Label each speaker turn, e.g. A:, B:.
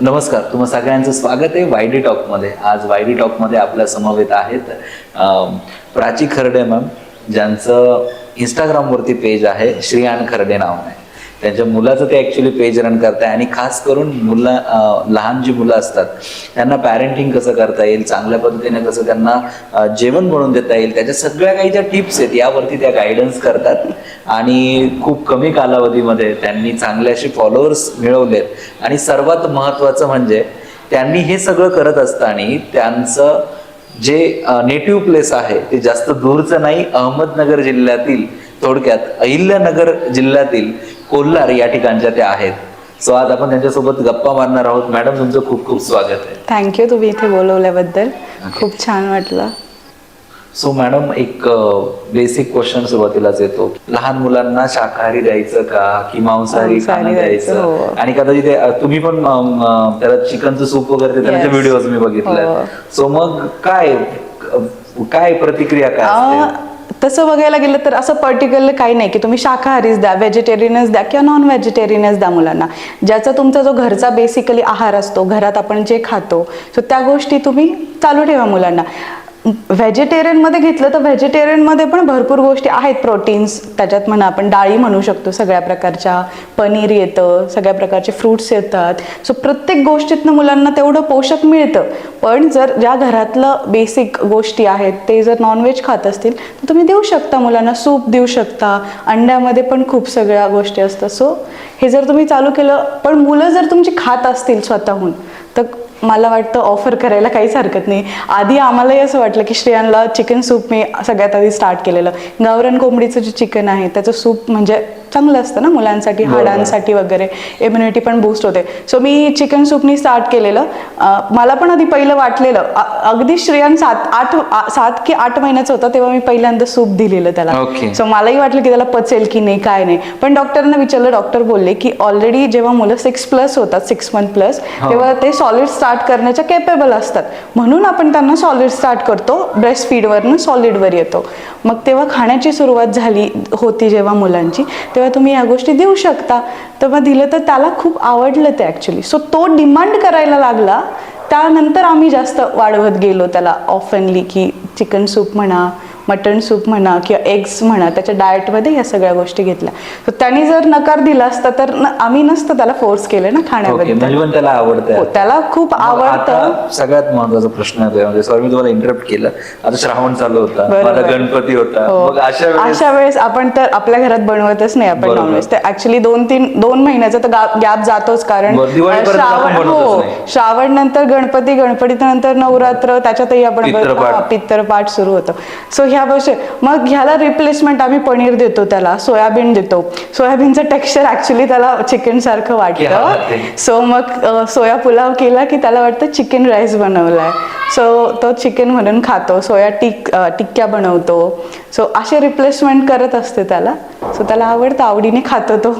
A: नमस्कार तुम्हा सगळ्यांचं स्वागत आहे वायडी टॉकमध्ये. आज वायडी टॉकमध्ये आपल्या समवेत आहेत प्राची खर्डे मॅम ज्यांचं इंस्टाग्रामवरती पेज आहे श्रीयान खर्डे नावाने त्यांच्या मुलाचं ते ॲक्च्युली पेज रन करताय. आणि खास करून मुलं लहान जी मुलं असतात त्यांना पॅरेंटिंग कसं करता येईल चांगल्या पद्धतीने कसं त्यांना जेवण बनवून देता येईल त्याच्या सगळ्या काही ज्या टिप्स आहेत यावरती त्या गायडन्स करतात. आणि खूप कमी कालावधीमध्ये त्यांनी चांगले असे फॉलोअर्स मिळवलेत. आणि सर्वात महत्त्वाचं म्हणजे त्यांनी हे सगळं करत असताना त्यांचं जे नेटिव्ह प्लेस आहे ते जास्त दूरचं नाही अहमदनगर जिल्ह्यातील थोडक्यात अहिल्यानगर जिल्ह्यातील कोल्हार या ठिकाणच्या त्या आहेत. सो आज आपण त्यांच्यासोबत गप्पा मारणार आहोत. मॅडम तुमचं खूप खूप स्वागत आहे.
B: थँक्यू तुम्ही इथे बोलवल्याबद्दल खूप छान वाटलं.
A: सो मॅडम एक बेसिक क्वेश्चन सुरुवातीलाच येतो. लहान मुलांना शाकाहारी द्यायचं का? की मांसाहारी खाणं
B: द्यायचं, हो.
A: आणि कदाचित तुम्ही पण त्याला चिकनचं सूप वगैरे त्यांचे
B: Yes.
A: व्हिडिओज मी बघितले
B: हो.
A: सो मग काय काय प्रतिक्रिया काय
B: तसं बघायला गेलं तर असं पर्टिक्युलर काही नाही की तुम्ही शाकाहारीच द्या व्हेजिटेरियनच द्या किंवा नॉन व्हेजिटेरियनच द्या मुलांना. ज्याचा तुमचा जो घरचा बेसिकली आहार असतो घरात आपण जे खातो सो त्या गोष्टी तुम्ही चालू ठेवा मुलांना. व्हेजिटेरियनमध्ये घेतलं तर व्हेजिटेरियनमध्ये पण भरपूर गोष्टी आहेत प्रोटीन्स. त्याच्यात म्हणा आपण डाळी म्हणू शकतो सगळ्या प्रकारच्या. पनीर येतं सगळ्या प्रकारचे फ्रुट्स येतात. सो प्रत्येक गोष्टीतनं मुलांना तेवढं पोषक मिळतं. पण जर ज्या घरातलं बेसिक गोष्टी आहेत ते जर नॉनव्हेज खात असतील तर तुम्ही देऊ शकता मुलांना सूप देऊ शकता. अंड्यामध्ये पण खूप सगळ्या गोष्टी असतात. सो हे जर तुम्ही चालू केलं पण मुलं जर तुमची खात असतील स्वतःहून मला वाटतं ऑफर करायला काहीच हरकत नाही. आधी आम्हालाही असं वाटलं की श्रेयांना चिकन सूप मी सगळ्यात आधी स्टार्ट केलेलं. गावरान कोंबडीचं जे चिकन आहे त्याचं सूप म्हणजे चांगलं असतं ना मुलांसाठी. हाडांसाठी वगैरे. इम्युनिटी पण बूस्ट होते. सो मी चिकन सूपनी स्टार्ट केलेलं. मला पण आधी पहिलं वाटलेलं. अगदी श्रेयान सात आठ सात की आठ महिन्याचं होतं तेव्हा मी पहिल्यांदा सूप दिलेलं त्याला. सो मलाही वाटलं की त्याला पचेल की नाही काय नाही. पण डॉक्टरना विचारलं डॉक्टर बोलले की ऑलरेडी जेव्हा मुलं सिक्स प्लस होतात सिक्स मंथ प्लस. तेव्हा ते सॉलिड स्टार्ट स्टार्ट करण्याच्या केपेबल असतात. म्हणून आपण त्यांना सॉलिड स्टार्ट करतो. ब्रेस्ट फीडवरनं सॉलिडवर येतो. मग तेव्हा खाण्याची सुरुवात झाली होती जेव्हा मुलांची तेव्हा तुम्ही या गोष्टी देऊ शकता. तेव्हा दिलं तर त्याला खूप आवडलं ते ॲक्च्युली सो तो डिमांड करायला लागला. त्यानंतर आम्ही जास्त वाढवत गेलो त्याला ऑफनली की चिकन सूप म्हणा मटन सूप म्हणा किंवा एग्स म्हणा त्याच्या डाएटमध्ये या सगळ्या गोष्टी घेतल्या. तर त्यांनी जर नकार दिला असता तर आम्ही नसतं त्याला फोर्स केलं ना खाण्याबद्दल
A: म्हणजे त्याला आवडतं
B: हो, त्याला खूप आवडतं
A: आता सगळ्यात महत्त्वाचा प्रश्न म्हणजे सॉरी मी तुम्हाला इंटरप्ट केलं. आता श्रावण चालू होता. गणपती होता.
B: हो.
A: अशा वेळेस
B: आपण तर आपल्या घरात बनवतच नाही आपण. नॉनव्हेज तर ऍक्च्युली दोन तीन दोन महिन्याचा तर गॅप जातोच कारण श्रावण हो. श्रावण नंतर गणपती गणपती नंतर नवरात्र त्याच्यातही आपण
A: पितृपाठ.
B: पितरपाठ सुरू होतं. सो ह्या गोष्टी मग ह्याला रिप्लेसमेंट आम्ही पनीर देतो त्याला सोयाबीन देतो. सोयाबीनचं टेक्स्चर ऍक्च्युली त्याला चिकन सारखं वाटतं. सो मग सोया पुलाव केला की त्याला वाटतं चिकन राईस बनवलाय. सो तो चिकन म्हणून खातो. सोया टिक टिक्क्या बनवतो. सो असे रिप्लेसमेंट करत असते त्याला. सो त्याला आवडतं आवडीने खातो तो.